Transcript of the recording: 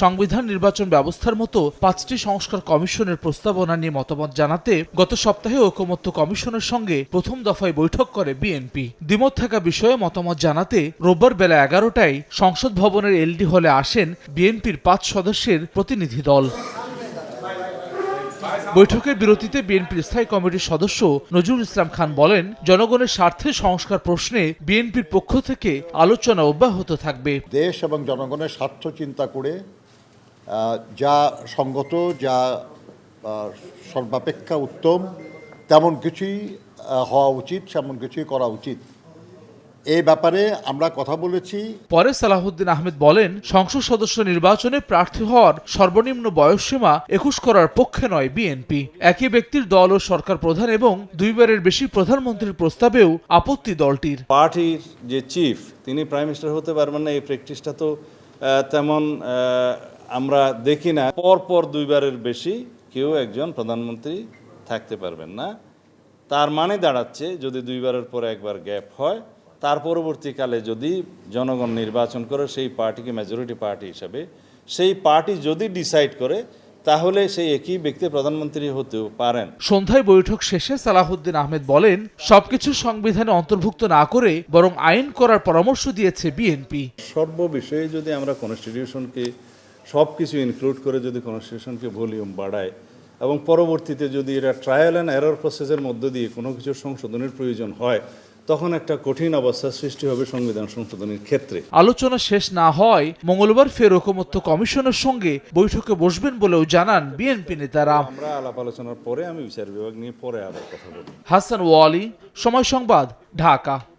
সংবিধান নির্বাচন ব্যবস্থার মতো পাঁচটি সংস্কার কমিশনের প্রস্তাবনা নিয়ে মতামত জানাতে গত সপ্তাহে ঐকমত্য কমিশনের সঙ্গে প্রথম দফায় বৈঠক করে বিএনপি। দ্বিমত থাকা বিষয়ে মতামত জানাতে রোববার বেলা এগারোটায় সংসদ ভবনের এলডি হলে আসেন বিএনপির পাঁচ সদস্যের প্রতিনিধি দল। বৈঠকের বিরতিতে বিএনপির স্থায়ী কমিটির সদস্য নজরুল ইসলাম খান বলেন, জনগণের স্বার্থে সংস্কার প্রশ্নে বিএনপির পক্ষ থেকে আলোচনা অব্যাহত থাকবে। দেশ এবং জনগণের স্বার্থ চিন্তা করে যা সঙ্গত যা সর্বাপেক্ষা উত্তম তেমন কিছুই হওয়া উচিত তেমন কিছুই করা উচিত। এই ব্যাপারে আমরা কথা বলেছি। পরে সালাহুদ্দিন আহমেদ বলেন সংসদ সদস্য নির্বাচনে প্রার্থী হওয়ার সর্বনিম্ন বয়সসীমা একুশ করার পক্ষে নয় বিএনপি। একই ব্যক্তির দল ও সরকার প্রধান এবং দুইবারের বেশি প্রধানমন্ত্রীর প্রস্তাবেও আপত্তি দলটির। পার্টির যে চিফ তিনি প্রাইম মিনিস্টার হতে পারবেন না এই প্র্যাকটিসটা তো তেমন আমরা দেখি না পর পর দুইবারের বেশি কেউ একজন প্রধানমন্ত্রী থাকতে পারবেন না। তার মানে দাঁড়াচ্ছে যদি দুইবারের পরে একবার গ্যাপ হয় তার পরবর্তীকালে যদি জনগণ নির্বাচন করে সেই পার্টিকে মেজরিটি পার্টি হিসাবে সেই পার্টি যদি ডিসাইড করে তাহলে সেই একই ব্যক্তি প্রধানমন্ত্রী হতেও পারেন। সন্ধ্যায় বৈঠক শেষে সালাহুদ্দিন আহমেদ বলেন সবকিছু সংবিধানে অন্তর্ভুক্ত না করে বরং আইন করার পরামর্শ দিয়েছে বিএনপি। সর্ব বিষয়ে যদি আমরা কনস্টিটিউশনকে সব কিছু ইনক্লুড করে যদি কোনো কনস্টিটিউশনকে ভলিউম বাড়ায় এবং পরবর্তীতে যদি এটা ট্রায়াল অ্যান্ড এরর প্রসেসের মধ্য দিয়ে কোনো কিছু সংশোধনের প্রয়োজন হয় তখন একটা কঠিন অবস্থার সৃষ্টি হবে সংবিধান সংশোধনের ক্ষেত্রে। আলোচনা শেষ না হয় মঙ্গলবার ফের ঐকমত্য কমিশনের সঙ্গে বৈঠকে বসবেন বলেও জানান বিএনপি নেতারা। আমরা আলাপ আলোচনার পরে আমি বিচার বিভাগ নিয়ে পরে আবার কথা বলব। হাসান ওয়ালি সময় সংবাদ ঢাকা।